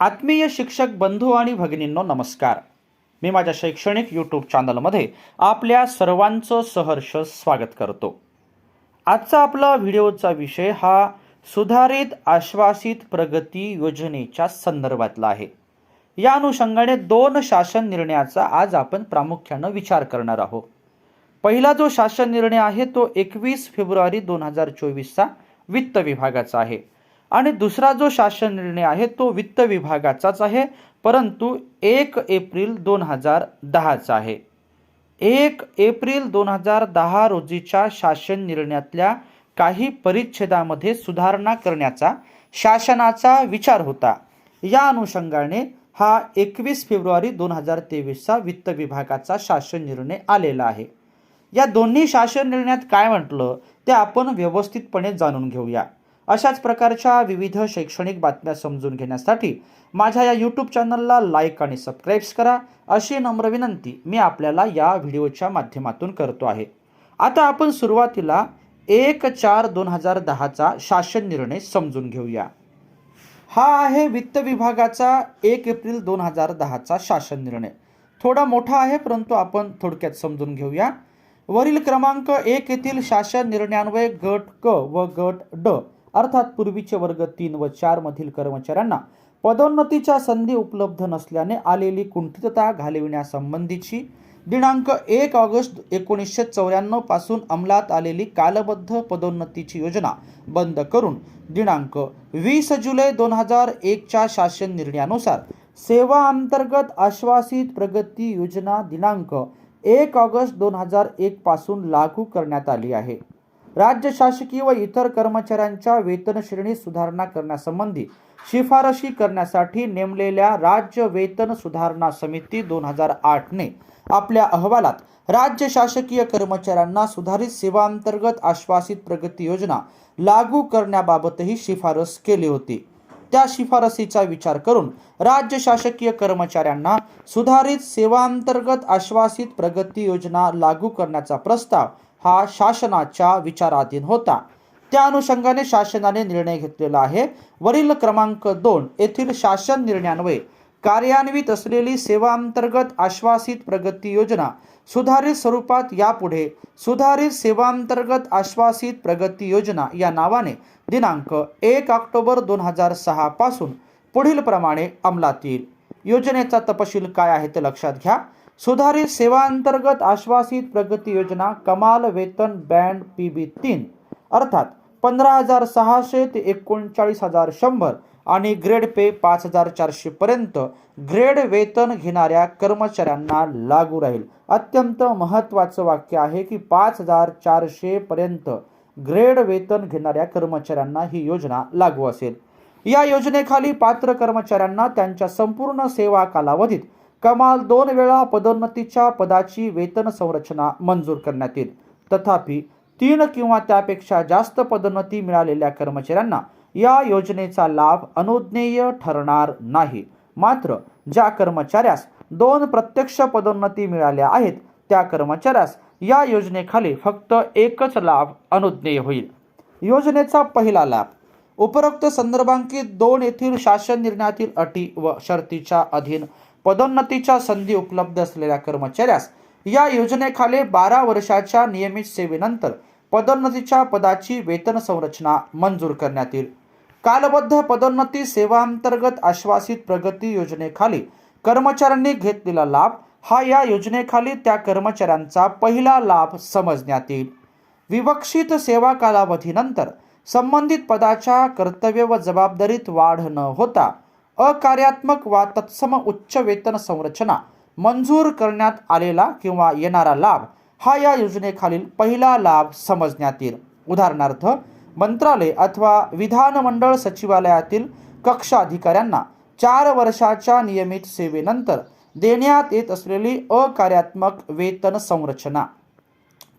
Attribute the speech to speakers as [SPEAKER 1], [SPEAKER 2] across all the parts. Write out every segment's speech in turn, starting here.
[SPEAKER 1] आत्मीय शिक्षक बंधू आणि भगिनींनो नमस्कार. मी माझ्या शैक्षणिक यूट्यूब चॅनलमध्ये आपल्या सर्वांचं सहर्ष स्वागत करतो. आजचा आपला व्हिडिओचा विषय हा सुधारित आश्वासित प्रगती योजनेच्या संदर्भातला आहे. या अनुषंगाने दोन शासन निर्णयाचा आज आपण प्रामुख्यानं विचार करणार आहोत. पहिला जो शासन निर्णय आहे तो एकवीस फेब्रुवारी दोन हजार चोवीसचा वित्त विभागाचा आहे. आणि दुसरा जो शासन निर्णय आहे तो वित्त विभागाचाच आहे परंतु एक एप्रिल दोन हजार दहाचा आहे. एक एप्रिल दोन हजार दहा रोजीच्या शासन निर्णयातल्या काही परिच्छेदामध्ये सुधारणा करण्याचा शासनाचा विचार होता. या अनुषंगाने हा एकवीस फेब्रुवारी दोन हजार तेवीसचा वित्त विभागाचा शासन निर्णय आलेला आहे. या दोन्ही शासन निर्णयात काय म्हटलं ते आपण व्यवस्थितपणे जाणून घेऊया. अशाच प्रकारच्या विविध शैक्षणिक बातम्या समजून घेण्यासाठी माझ्या या यूट्यूब चॅनलला लाईक आणि सबस्क्राईब्स करा. अशी नम्र विनंती मी आपल्याला या व्हिडिओच्या माध्यमातून करतो आहे. आता आपण सुरुवातीला एक चार दोन हजार दहाचा शासन निर्णय समजून घेऊया. हा आहे वित्त विभागाचा एक एप्रिल दोन हजार दहाचा शासन निर्णय. थोडा मोठा आहे परंतु आपण थोडक्यात समजून घेऊया. वरील क्रमांक एक येथील शासन निर्णयान्वये गट क व गट ड अर्थात पूर्वीचे वर्ग तीन व चार मधील कर्मचाऱ्यांना पदोन्नतीच्या संधी उपलब्ध नसल्याने आलेली कुंठितता घालविण्यासंबंधीची दिनांक एक ऑगस्ट एकोणीसशे चौऱ्याण्णवपासून अंमलात आलेली कालबद्ध पदोन्नतीची योजना बंद करून दिनांक वीस जुलै दोन हजार एकच्या शासन निर्णयानुसार सेवा अंतर्गत आश्वासित प्रगती योजना दिनांक एक ऑगस्ट दोन हजार एक पासून लागू करण्यात आली आहे. राज्य शासकीय व इतर कर्मचाऱ्यांच्या वेतन श्रेणी सुधारणा करण्यासंबंधी शिफारशी करण्यासाठी नेमलेल्या राज्य वेतन सुधारणा समिती दोन हजार आठने आपल्या अहवालात राज्य शासकीय कर्मचाऱ्यांना सुधारित सेवांतर्गत आश्वासित प्रगती योजना लागू करण्याबाबतही शिफारस केली होती. त्या शिफारसीचा विचार करून राज्य शासकीय कर्मचाऱ्यांना सुधारित सेवांतर्गत आश्वासित प्रगती योजना लागू करण्याचा प्रस्ताव हा शासनाच्या विचाराधीन होता. त्या अनुषंगाने शासनाने निर्णय घेतलेला आहे. वरील क्रमांक दोन येथील शासन निर्णयान्वये कार्यान्वित असलेली सेवांतर्गत आश्वासित प्रगती योजना सुधारित स्वरूपात यापुढे सुधारित सेवांतर्गत आश्वासित प्रगती योजना या नावाने दिनांक एक ऑक्टोबर दोन हजार सहापासून पुढीलप्रमाणे पुढील प्रमाणे अंमलात येईल. योजनेचा तपशील काय आहे ते लक्षात घ्या. सुधारित सेवांतर्गत आश्वासित प्रगती योजना कमाल वेतन बँड पी बी तीन अर्थात पंधरा हजार सहाशे ते एकोणचाळीस हजार शंभर आणि ग्रेड पे पाच हजार चारशे पर्यंत ग्रेड वेतन घेणाऱ्या कर्मचाऱ्यांना लागू राहील. अत्यंत महत्त्वाचं वाक्य आहे की पाच हजार चारशे पर्यंत ग्रेड वेतन घेणाऱ्या कर्मचाऱ्यांना ही योजना लागू असेल. या योजनेखाली पात्र कर्मचाऱ्यांना त्यांच्या संपूर्ण सेवा कालावधीत कमाल दोन वेळा पदोन्नतीच्या पदाची वेतन संरचना मंजूर करण्यात येईल. तथापि तीन किंवा त्यापेक्षा जास्त पदोन्नती मिळालेल्या कर्मचाऱ्यांना या योजनेचा लाभ अनुज्ञेय ठरणार नाही. मात्र ज्या कर्मचाऱ्यास दोन प्रत्यक्ष पदोन्नती मिळाल्या आहेत त्या कर्मचाऱ्यास या योजनेखाली फक्त एकच लाभ अनुज्ञेय होईल. योजनेचा पहिला लाभ उपरोक्त संदर्भांकित दोन येथील शासन निर्णयातील अटी व शर्तीच्या अधीन पदोन्नतीच्या संधी उपलब्ध असलेल्या कर्मचाऱ्यास या योजनेखाली बारा वर्षाच्या नियमित सेवेनंतर पदोन्नतीच्या पदाची वेतन संरचना मंजूर करण्यात येईल. कालबद्ध पदोन्नती सेवांतर्गत आश्वासित प्रगती योजनेखाली कर्मचाऱ्यांनी घेतलेला लाभ हा या योजनेखाली त्या कर्मचाऱ्यांचा पहिला लाभ समजण्यात येईल. विवक्षित सेवा कालावधीनंतर संबंधित पदाच्या कर्तव्य व जबाबदारीत वाढ न होता अकार्यात्मक वा तत्सम उच्च वेतन संरचना मंजूर करण्यात आलेला किंवा येणारा लाभ हा या योजनेखालील पहिला लाभ समजण्यात येईल. उदाहरणार्थ मंत्रालय अथवा विधानमंडळ सचिवालयातील कक्ष अधिकाऱ्यांना चार वर्षाच्या नियमित सेवेनंतर देण्यात येत असलेली अकार्यात्मक वेतन संरचना.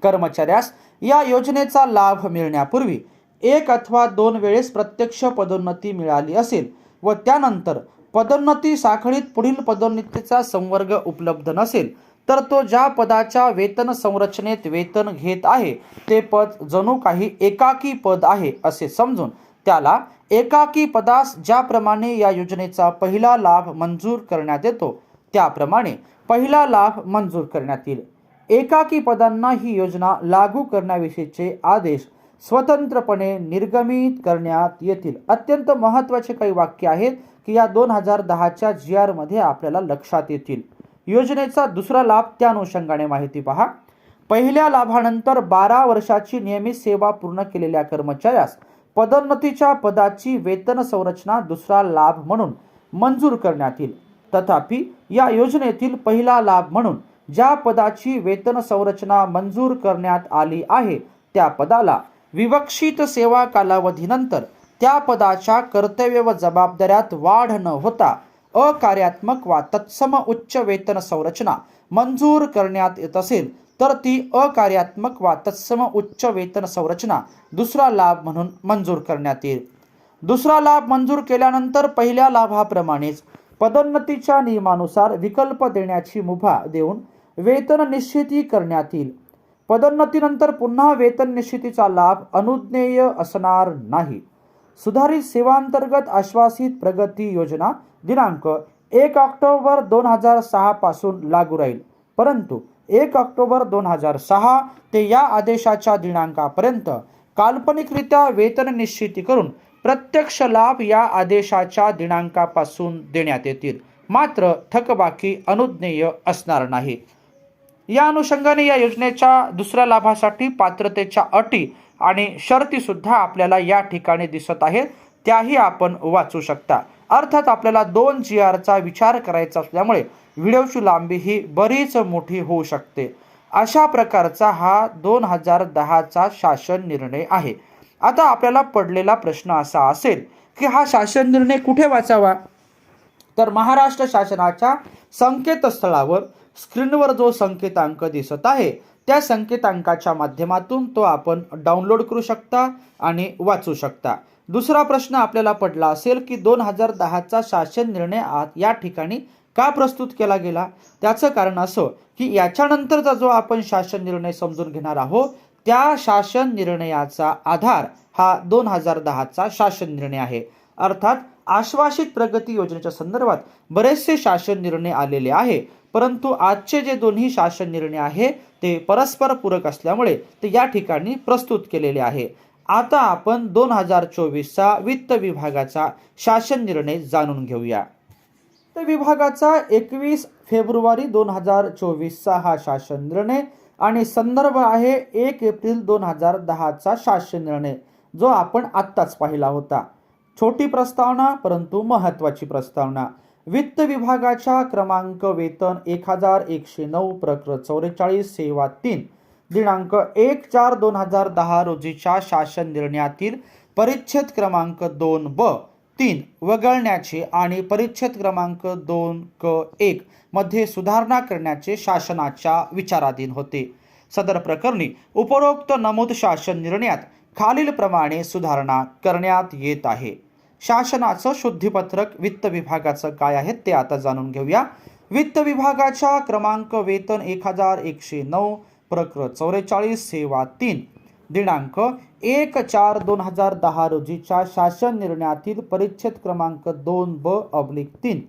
[SPEAKER 1] कर्मचाऱ्यास या योजनेचा लाभ मिळण्यापूर्वी एक अथवा दोन वेळेस प्रत्यक्ष पदोन्नती मिळाली असेल व त्यानंतर पदोन्नती साखळीत पुढील पदोन्नतीचा संवर्ग उपलब्ध नसेल तर तो ज्या पदाच्या वेतन संरचनेत वेतन घेत आहे ते पद जणू काही एकाकी पद आहे असे समजून त्याला एकाकी पदास ज्याप्रमाणे या योजनेचा पहिला लाभ मंजूर करण्यात येतो त्याप्रमाणे पहिला लाभ मंजूर करण्यात येईल. एकाकी पदांना ही योजना लागू करण्याविषयीचे आदेश स्वतंत्रपणे निर्गमित करण्यात येतील. अत्यंत महत्त्वाचे काही वाक्य आहेत की या दोन हजार दहाच्या जी आरमध्ये आपल्याला लक्षात येतील. योजनेचा दुसरा लाभ त्या अनुषंगाने माहिती पहा. पहिल्या लाभानंतर बारा वर्षाची नियमित सेवा पूर्ण केलेल्या कर्मचाऱ्यास पदोन्नतीच्या पदाची वेतन संरचना दुसरा लाभ म्हणून मंजूर करण्यात येईल. तथापि या योजनेतील पहिला लाभ म्हणून ज्या पदाची वेतन संरचना मंजूर करण्यात आली आहे त्या पदाला विवक्षित सेवा कालावधीनंतर त्या पदाच्या कर्तव्य व जबाबदाऱ्यात वाढ न होता अकार्यात्मक वा तत्सम उच्च वेतन संरचना मंजूर करण्यात येत असेल तर ती अकार्यात्मक वा तत्सम उच्च वेतन संरचना दुसरा लाभ म्हणून मंजूर करण्यात येईल. दुसरा लाभ मंजूर केल्यानंतर पहिल्या लाभाप्रमाणेच पदोन्नतीच्या नियमानुसार विकल्प देण्याची मुभा देऊन वेतन निश्चिती करण्यात येईल. पदोन्नतीनंतर पुन्हा वेतन निश्चितीचा लाभ अनुज्ञेय असणार नाही. सुधारित सेवांतर्गत आश्वासित प्रगती योजना दिनांक एक ऑक्टोबर दोन हजार सहा पासून लागू राहील. परंतु एक ऑक्टोबर दोन हजार सहा ते या आदेशाच्या दिनांकापर्यंत काल्पनिकरित्या वेतन निश्चिती करून प्रत्यक्ष लाभ या आदेशाच्या दिनांकापासून देण्यात येतील. मात्र थकबाकी अनुज्ञेय असणार नाही. या अनुषंगाने या योजनेच्या दुसऱ्या लाभासाठी पात्रतेच्या अटी आणि शर्ती सुद्धा आपल्याला या ठिकाणी दिसत आहेत. त्याही आपण वाचू शकता. अर्थात आपल्याला दोन जी आरचा विचार करायचा असल्यामुळे व्हिडिओची लांबी ही बरीच मोठी होऊ शकते. अशा प्रकारचा हा दोन हजार दहाचा शासन निर्णय आहे. आता आपल्याला पडलेला प्रश्न असा असेल की हा शासन निर्णय कुठे वाचावा? तर महाराष्ट्र शासनाच्या संकेतस्थळावर स्क्रीनवर जो संकेतांक दिसत आहे त्या संकेतांकाच्या माध्यमातून तो आपण डाउनलोड करू शकता आणि वाचू शकता. दुसरा प्रश्न आपल्याला पडला असेल की दोन हजार दहाचा शासन निर्णय या ठिकाणी का प्रस्तुत केला गेला? त्याचं कारण असं की याच्यानंतरचा जो आपण शासन निर्णय समजून घेणार आहोत त्या शासन निर्णयाचा आधार हा दोन हजार दहाचा शासन निर्णय आहे. अर्थात आश्वासित प्रगती योजनेच्या संदर्भात बरेचसे शासन निर्णय आलेले आहे. परंतु आजचे जे दोन्ही शासन निर्णय आहे ते परस्पर पूरक असल्यामुळे ते या ठिकाणी प्रस्तुत केलेले आहे. आता आपण दोन हजार चोवीसचा वित्त विभागाचा शासन निर्णय जाणून घेऊया. वित्त विभागाचा एकवीस फेब्रुवारी दोन हजार चोवीसचा हा शासन निर्णय आणि संदर्भ आहे एक एप्रिल दोन हजार दहाचा शासन निर्णय जो आपण आत्ताच पाहिला होता. छोटी प्रस्तावना परंतु महत्वाची प्रस्तावना. वित्त विभागाच्या क्रमांक वेतन एक हजार एकशे नऊ प्रकर चौवेचाळीस सेवा तीन. दिनांक एक चार दोन हजार दहा रोजीच्या शासन निर्णयातील परिच्छेद क्रमांक दोन ब तीन वगळण्याचे आणि परिच्छेद क्रमांक दोन क एक मध्ये सुधारणा करण्याचे शासनाच्या विचाराधीन होते. सदर प्रकरणी उपरोक्त नमूद शासन निर्णयात खालीलप्रमाणे सुधारणा करण्यात येत आहे. शासनाचं शुद्धीपत्रक वित्त विभागाचं काय आहे ते आता जाणून घेऊया. वित्त विभागाच्या क्रमांक वेतन एक हजार एकशे नऊ प्रकर चौवेचाळीस सेवा तीन दिनांक एक चार दोन हजार दहा रोजीच्या शासन निर्णयातील परिच्छेद क्रमांक दोन ब अब्लिक तीन.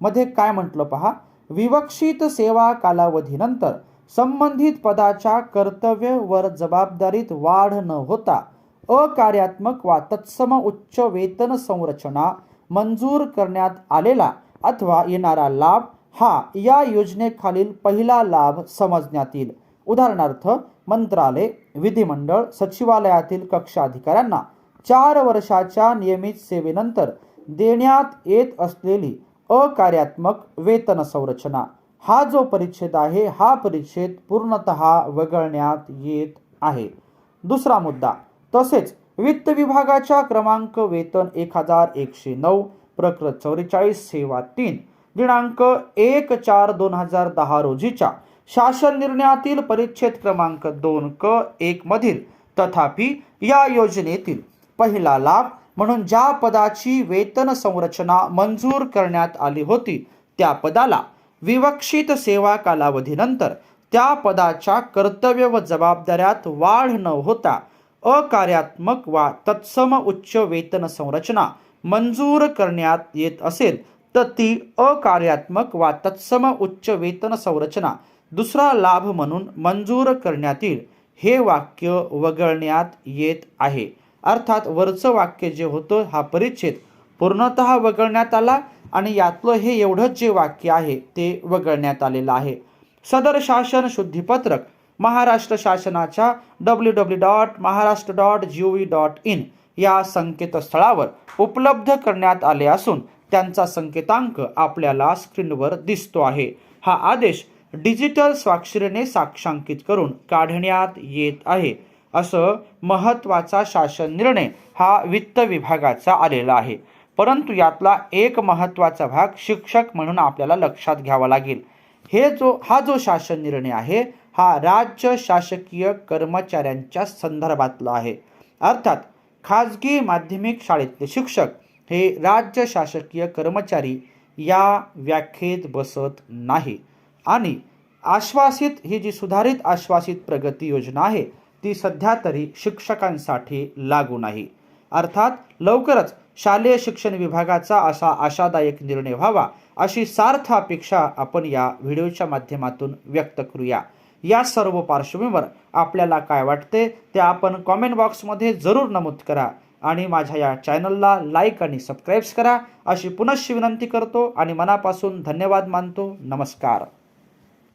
[SPEAKER 1] मध्ये काय म्हटलं पहा? विवक्षित सेवा कालावधीनंतर संबंधित पदाच्या कर्तव्य वर जबाबदारीत वाढ न होता अकार्यात्मक वा तत्सम उच्च वेतन संरचना मंजूर करण्यात आलेला अथवा येणारा लाभ हा या योजनेखालील पहिला लाभ समजण्यात येईल उदाहरणार्थ मंत्रालय विधिमंडळ सचिवालयातील कक्षाधिकाऱ्यांना चार वर्षाच्या नियमित सेवेनंतर देण्यात येत असलेली अकार्यात्मक वेतन संरचना. हा जो परिच्छेद आहे हा परिच्छेद पूर्णतः वगळण्यात येत आहे. दुसरा मुद्दा तसेच वित्त विभागाच्या क्रमांक वेतन एक हजार एकशे नऊ प्रकृत चौवेचाळीस सेवा तीन दिनांक एक चार दोन हजार दहा रोजीच्या शासन निर्णयातील परिच्छेद क्रमांक दोन क एक मधील तथापि या योजनेतील पहिला लाभ म्हणून ज्या पदाची वेतन संरचना मंजूर करण्यात आली होती त्या पदाला विवक्षित सेवा कालावधीनंतर त्या पदाच्या कर्तव्य व जबाबदाऱ्यात वाढ न होता अकार्यात्मक वा तत्सम उच्च वेतन संरचना मंजूर करण्यात येत असेल तर ती अकार्यात्मक वा तत्सम उच्च वेतन संरचना दुसरा लाभ म्हणून मंजूर करण्यात येईल हे वाक्य वगळण्यात येत आहे. अर्थात वरचं वाक्य जे होतं हा परिच्छेद पूर्णतः वगळण्यात आला आणि यातलं हे एवढंच जे वाक्य आहे ते वगळण्यात आलेलं आहे. सदर शासन शुद्धीपत्रक महाराष्ट्र शासनाच्या W W dot Maharashtra dot G O V dot in या संकेतस्थळावर उपलब्ध करण्यात आले असून त्यांचा संकेतांक आपल्याला स्क्रीनवर दिसतो आहे. हा आदेश डिजिटल स्वाक्षरीने साक्षांकित करून काढण्यात येत आहे. असं महत्त्वाचा शासन निर्णय हा वित्त विभागाचा आलेला आहे. परंतु यातला एक महत्त्वाचा भाग शिक्षक म्हणून आपल्याला लक्षात घ्यावा लागेल. हे जो हा जो शासन निर्णय आहे हा राज्य शासकीय कर्मचाऱ्यांच्या संदर्भातला आहे. अर्थात खाजगी माध्यमिक शाळेतले शिक्षक हे राज्य शासकीय कर्मचारी या व्याख्येत बसत नाही. आणि आश्वासित ही जी सुधारित आश्वासित प्रगती योजना आहे ती सध्या तरी शिक्षकांसाठी लागू नाही. अर्थात लवकरच शालेय शिक्षण विभागाचा असा आशादायक निर्णय व्हावा अशी सार्थ अपेक्षा आपण या व्हिडिओच्या माध्यमातून व्यक्त करूया. या सर्व पार्श्वभूमीवर आपल्याला काय वाटते ते आपण कॉमेंट बॉक्समध्ये जरूर नमूद करा. आणि माझ्या या चॅनलला लाईक आणि सबस्क्राईब्स करा अशी पुनश्च विनंती करतो आणि मनापासून धन्यवाद मानतो. नमस्कार.